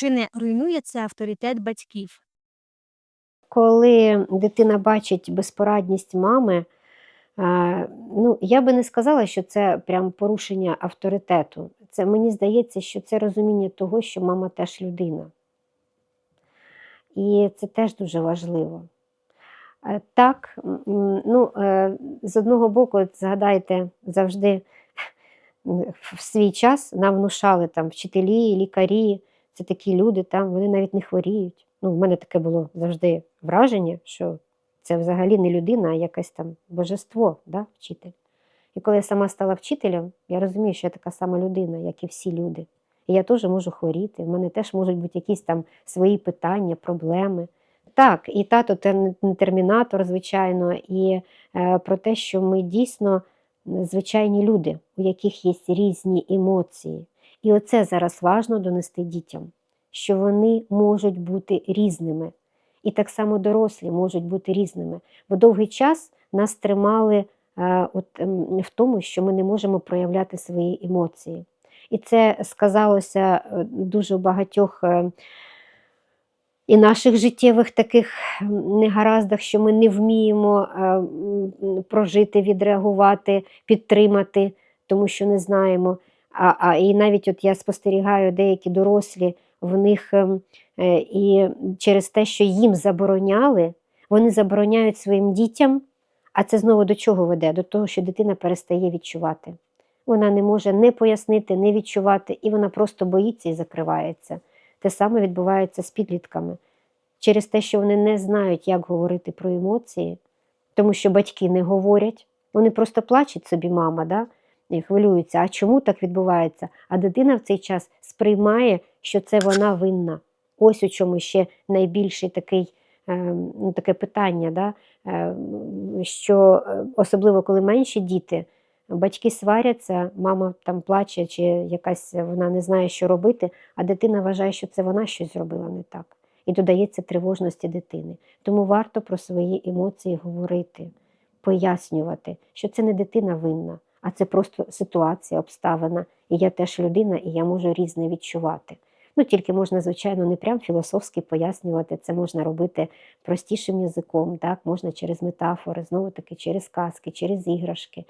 Чи не руйнує авторитет батьків? Коли дитина бачить безпорадність мами, е, ну, я би не сказала, що це прям порушення авторитету. Це мені здається, що це розуміння того, що мама теж людина. І це теж дуже важливо. Е, Так, ну, е, з одного боку, згадайте, завжди в свій час нам внушали там вчителі, лікарі, це такі люди, там, вони навіть не хворіють. Ну, в мене таке було завжди враження, що це взагалі не людина, а якесь там божество, да, вчитель. І коли я сама стала вчителем, я розумію, що я така сама людина, як і всі люди. І я теж можу хворіти, в мене теж можуть бути якісь там свої питання, проблеми. Так, і тато термінатор, звичайно, і е, про те, що ми дійсно звичайні люди, у яких є різні емоції. І оце зараз важно донести дітям, що вони можуть бути різними. І так само дорослі можуть бути різними. Бо довгий час нас тримали е, от, ем, в тому, що ми не можемо проявляти свої емоції. І це сказалося е, дуже багатьох е, і наших життєвих таких негараздах, що ми не вміємо е, прожити, відреагувати, підтримати, тому що не знаємо. А, а і навіть от я спостерігаю деякі дорослі, в них ем, е, і через те, що їм забороняли, вони забороняють своїм дітям, а це знову до чого веде? До того, що дитина перестає відчувати. Вона не може не пояснити, не відчувати, і вона просто боїться і закривається. Те саме відбувається з підлітками. Через те, що вони не знають, як говорити про емоції, тому що батьки не говорять, вони просто плачуть собі, мама, да? І хвилюються. А чому так відбувається? А дитина в цей час сприймає, що це вона винна. Ось у чому ще найбільший такий, е, ну, таке питання, да? е, що е, особливо коли менші діти, батьки сваряться, мама там плаче, чи якась вона не знає, що робити, а дитина вважає, що це вона щось зробила не так. І додається тривожності дитини. Тому варто про свої емоції говорити, пояснювати, що це не дитина винна, а це просто ситуація, обставина. І я теж людина, і я можу різне відчувати. Ну, тільки можна, звичайно, не прям філософськи пояснювати, це можна робити простішим язиком, так? можна через метафори, знову таки через казки, через іграшки,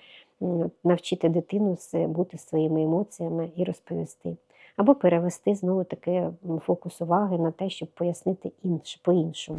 навчити дитину бути своїми емоціями і розповісти. Або перевести знову таки фокус уваги на те, щоб пояснити інше по-іншому.